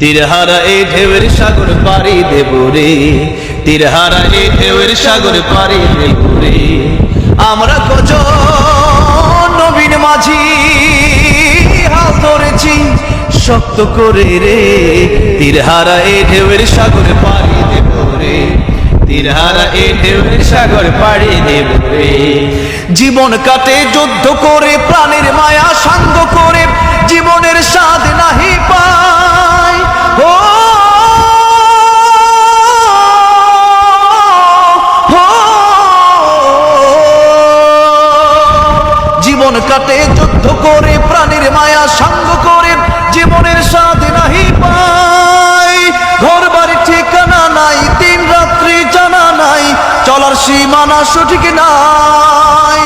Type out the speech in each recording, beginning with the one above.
তীরহারা এই ঢেউয়ের সাগর পাড়ি দেব রে। তীরহারা এই ঢেউয়ের সাগর পাড়ি দেব রে। আমরা কত নবীন মাঝি, হাল ধরেছি শক্ত করে রে। তীরহারা এই ঢেউয়ের সাগর পারি দেব রে। তীরহারা এই ঢেউয়ের সাগর পাড়ি দেব রে। জীবন কাটে যুদ্ধ করে, প্রাণের মায়া সাঙ্গ কাটে যুদ্ধ করে, প্রাণীর মায়া সাঙ্গ করে, জীবনের স্বাদ নাহি পাই। ঘর বাড়ি ঠিকানা নাই, দিন রাত্রি জানা নাই, চলার সীমানা সঠিক নাই।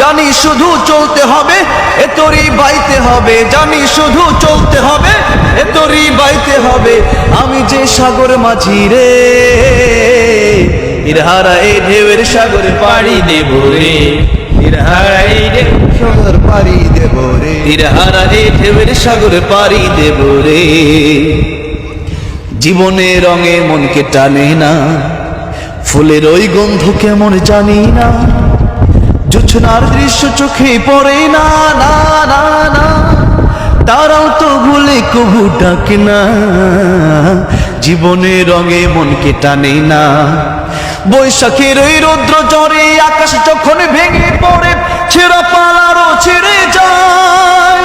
জানি শুধু চলতে হবে এ তোরই বাইতে হবে। জানি শুধু চলতে হবে এ তোরই বাইতে হবে। আমি যে সাগর মাঝি রে ইরহারা এই ঢেউয়ের সাগরে পাড়ি দেব রে। ইরহারা এই ঢেউ সাগর পারি দেব রে। তীরহারা এই ঢেউয়ের সাগরে পারি দেব রে। জীবনে রঙে মনকে টানে না, ফুলের ওই গন্ধ কেমন জানি না, জোছনার দৃশ্য চোখে পড়ে না না ভুলে কবু ডাকে না। জীবনে রঙে মনকে টানে না। বৈশাখের ওই রৌদ্র জ্বরে আকাশ যখন ভেঙে পড়ে, ছেঁড়া পালারও ছেড়ে যায়।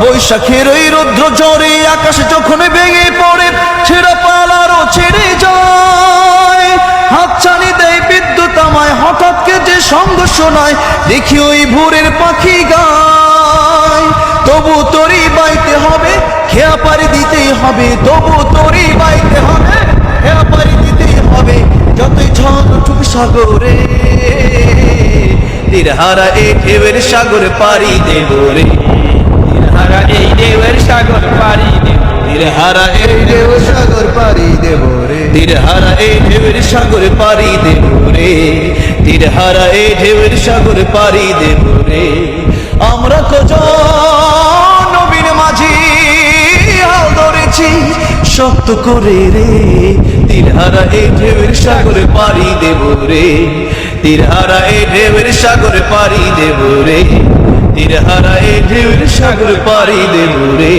বৈশাখের ওই রৌদ্র জ্বরে আকাশ যখন হঠাৎ কে যে সঙ্গ শোনায় দেখি ওই ভোরের পাখি গায়। তবু তোরই বাইতে হবে খেয়া পারি দিতেই হবে। তবু তোরই বাইতে হবে খেয়া পারি দিতেই হবে। যতই ঝড় উঠুক সাগরে তীরহারা এই ঢেউয়ের সাগর পারি দেব রে। তীরহারা এই ঢেউয়ের সাগর পারি দেব তীরহারা এই ঢেউ সাগর পাড়ি দেব রে। তীরহারা এই ঢেউয়ের সাগর পারি দেব রে। তীরহারা এই ঢেউয়ের সাগর পারি দেব রে। আমরা কত নবীন মাঝি হাল ধরেছি শক্ত করে রে। তীরহারা এই ঢেউয়ের সাগর পারি দেব রে। তীরহারা এই ঢেউয়ের সাগর পারি দেব রে। তীরহারা এই ঢেউয়ের সাগর পারি দেব রে।